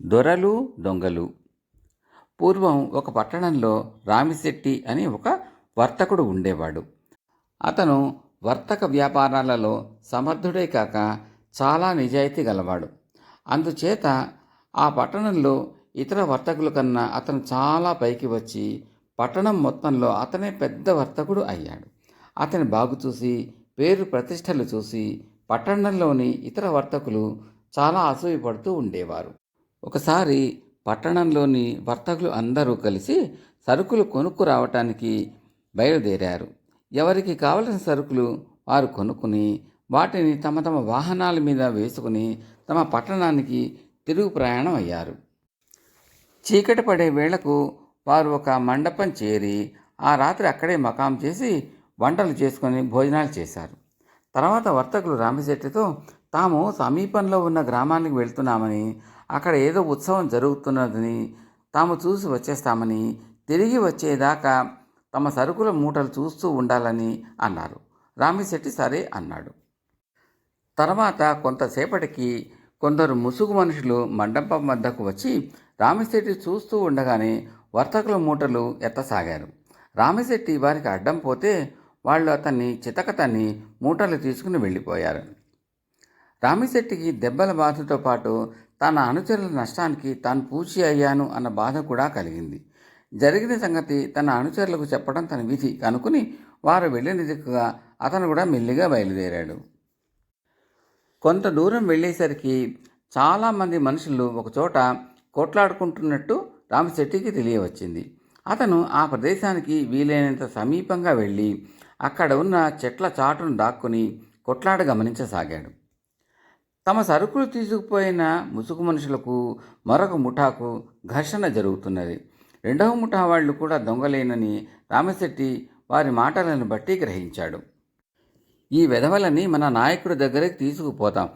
దొరలు దొంగలు. పూర్వం ఒక పట్టణంలో రామిశెట్టి అని ఒక వర్తకుడు ఉండేవాడు. అతను వర్తక వ్యాపారాలలో సమర్థుడే కాక చాలా నిజాయితీ గలవాడు. అందుచేత ఆ పట్టణంలో ఇతర వర్తకుల కన్నా అతను చాలా పైకి వచ్చి పట్టణం మొత్తంలో అతనే పెద్ద వర్తకుడు అయ్యాడు. అతని బాగు చూసి పేరు ప్రతిష్టలు చూసి పట్టణంలోని ఇతర వర్తకులు చాలా అసూయపడుతూ ఉండేవారు. ఒకసారి పట్టణంలోని వర్తకులు అందరూ కలిసి సరుకులు కొనుక్కు రావటానికి బయలుదేరారు. ఎవరికి కావలసిన సరుకులు వారు కొనుక్కుని వాటిని తమ తమ వాహనాల మీద వేసుకుని తమ పట్టణానికి తిరుగు ప్రయాణం అయ్యారు. చీకటి పడే వేళకు వారు ఒక మండపం చేరి ఆ రాత్రి అక్కడే మకాం చేసి వంటలు చేసుకొని భోజనాలు చేశారు. తర్వాత వర్తకులు రామశెట్టితో తాము సమీపంలో ఉన్న గ్రామానికి వెళ్తున్నామని అక్కడ ఏదో ఉత్సవం జరుగుతున్నదని తాము చూసి వచ్చేస్తామని తిరిగి వచ్చేదాకా తమ సరుకుల మూటలు చూస్తూ ఉండాలని అన్నారు. రామిశెట్టి సరే అన్నాడు. తర్వాత కొంతసేపటికి కొందరు ముసుగు మనుషులు మండపం వద్దకు వచ్చి రామిశెట్టి చూస్తూ ఉండగానే వర్తకుల మూటలు ఎత్తసాగారు. రామిశెట్టి వారికి అడ్డం పోతే వాళ్ళు అతన్ని చితకతన్ని మూటలు తీసుకుని వెళ్ళిపోయారు. రామిశెట్టికి దెబ్బల బాధతో పాటు తన అనుచరుల నష్టానికి తాను పూచి అయ్యాను అన్న బాధ కూడా కలిగింది. జరిగిన సంగతి తన అనుచరులకు చెప్పడం తన విధి కనుకుని వారు వెళ్ళిన దిక్కుగా అతను కూడా మెల్లిగా బయలుదేరాడు. కొంత దూరం వెళ్ళేసరికి చాలామంది మనుషులు ఒకచోట కొట్లాడుకుంటున్నట్టు రామశెట్టికి తెలియవచ్చింది. అతను ఆ ప్రదేశానికి వీలైనంత సమీపంగా వెళ్ళి అక్కడ ఉన్న చెట్ల చాటును దాక్కుని కొట్లాడ గమనించసాగాడు. తమ సరుకులు తీసుకుపోయిన ముసుగు మనుషులకు మరొక ముఠాకు ఘర్షణ జరుగుతున్నది. రెండవ ముఠా వాళ్ళు కూడా దొంగలేనని రామశెట్టి వారి మాటలను బట్టి గ్రహించాడు. ఈ వెధవలని మన నాయకుడి దగ్గరికి తీసుకుపోతాం.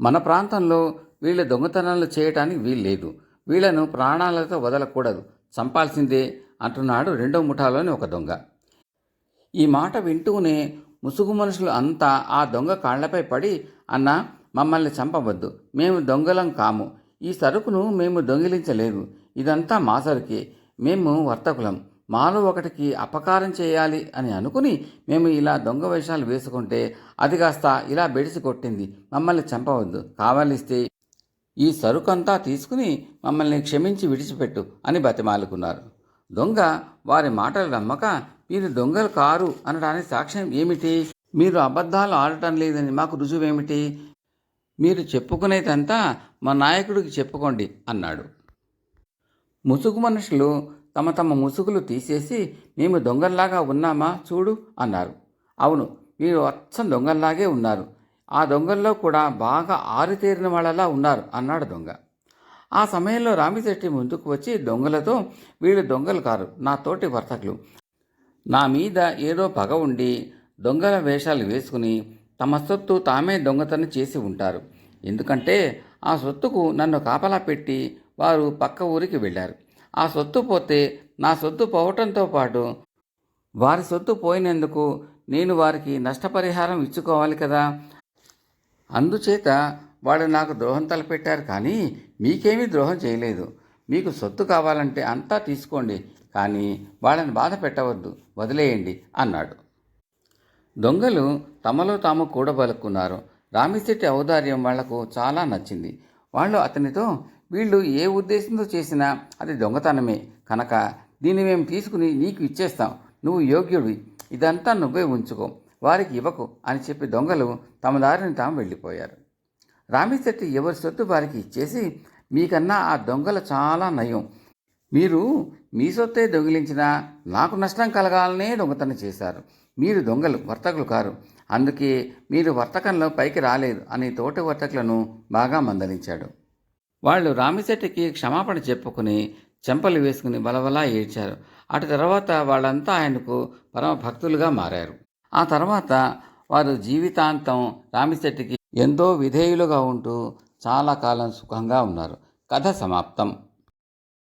మన ప్రాంతంలో వీళ్ళ దొంగతనాలు చేయటానికి వీల్లేదు వీళ్ళను ప్రాణాలతో వదలకూడదు. చంపాల్సిందే అంటున్నాడు రెండో ముఠాలోని ఒక దొంగ. ఈ మాట వింటూనే ముసుగు మనుషులు అంతా ఆ దొంగ కాళ్ళపై పడి అన్న మమ్మల్ని చంపవద్దు. మేము దొంగలం కాము. ఈ సరుకును మేము దొంగిలించలేదు. ఇదంతా మా సరుకే. మేము వర్తకులం. మాలో ఒకటికి అపకారం చేయాలి అని అనుకుని మేము ఇలా దొంగ వేషాలు వేసుకుంటే అది కాస్త ఇలా బెడిసి కొట్టింది. మమ్మల్ని చంపవద్దు. కావలిస్తే ఈ సరుకంతా తీసుకుని మమ్మల్ని క్షమించి విడిచిపెట్టు అని బతిమాలుకున్నారు. దొంగ వారి మాటలు నమ్మక మీరు దొంగలు కారు అనడానికి సాక్ష్యం ఏమిటి? మీరు అబద్ధాలు ఆడటం లేదని మాకు రుజువేమిటి? మీరు చెప్పుకునేదంతా మా నాయకుడికి చెప్పుకోండి అన్నాడు. ముసుగు మనుషులు తమ తమ ముసుగులు తీసేసి మేము దొంగల్లాగా ఉన్నామా? చూడు అన్నారు. అవును మీరు అచ్చం దొంగల్లాగే ఉన్నారు. ఆ దొంగల్లో కూడా బాగా ఆరితేరిన వాళ్ళలా ఉన్నారు అన్నాడు దొంగ. ఆ సమయంలో రామిశెట్టి ముందుకు వచ్చి దొంగలతో వీళ్ళు దొంగలు కారు నా తోటి వర్తకులు. నా మీద ఏదో పగ ఉండి దొంగల వేషాలు వేసుకుని తమ సొత్తు తామే దొంగతనం చేసి ఉంటారు. ఎందుకంటే ఆ సొత్తుకు నన్ను కాపలా పెట్టి వారు పక్క ఊరికి వెళ్ళారు. ఆ సొత్తు పోతే నా సొత్తు పోవటంతో పాటు వారి సొత్తు పోయినందుకు నేను వారికి నష్టపరిహారం ఇచ్చుకోవాలి కదా. అందుచేత వాళ్ళు నాకు ద్రోహం తలపెట్టారు కానీ మీకేమీ ద్రోహం చేయలేదు. మీకు సొత్తు కావాలంటే అంతా తీసుకోండి కానీ వాళ్ళని బాధ పెట్టవద్దు. వదిలేయండి అన్నాడు. దొంగలు తమలో తాము కూడబలుక్కున్నారు. రామిశెట్టి ఔదార్యం వాళ్ళకు చాలా నచ్చింది. వాళ్ళు అతనితో వీళ్ళు ఏ ఉద్దేశంతో చేసినా అది దొంగతనమే. కనుక దీన్ని మేము తీసుకుని నీకు ఇచ్చేస్తాం. నువ్వు యోగ్యుడివి. ఇదంతా నువ్వే ఉంచుకో. వారికి ఇవ్వకు అని చెప్పి దొంగలు తమ దారిని తాము వెళ్ళిపోయారు. రామిశెట్టి ఎవరి సొత్తు వారికి ఇచ్చేసి మీకన్నా ఆ దొంగలు చాలా నయం. మీరు మీ సొత్తే దొంగిలించినా నాకు నష్టం కలగాలనే దొంగతనం చేశారు. మీరు దొంగలు వర్తకులు కారు. అందుకే మీరు వర్తకంలో పైకి రాలేదు అని తోటి వర్తకులను బాగా మందలించాడు. వాళ్ళు రామిశెట్టికి క్షమాపణ చెప్పుకుని చెంపలు వేసుకుని బలబలా ఏడ్చారు. అటు తర్వాత వాళ్ళంతా ఆయనకు పరమ భక్తులుగా మారారు. ఆ తర్వాత వారు జీవితాంతం రామిశెట్టికి ఎంతో విధేయులుగా ఉంటూ చాలా కాలం సుఖంగా ఉన్నారు. కథ సమాప్తం.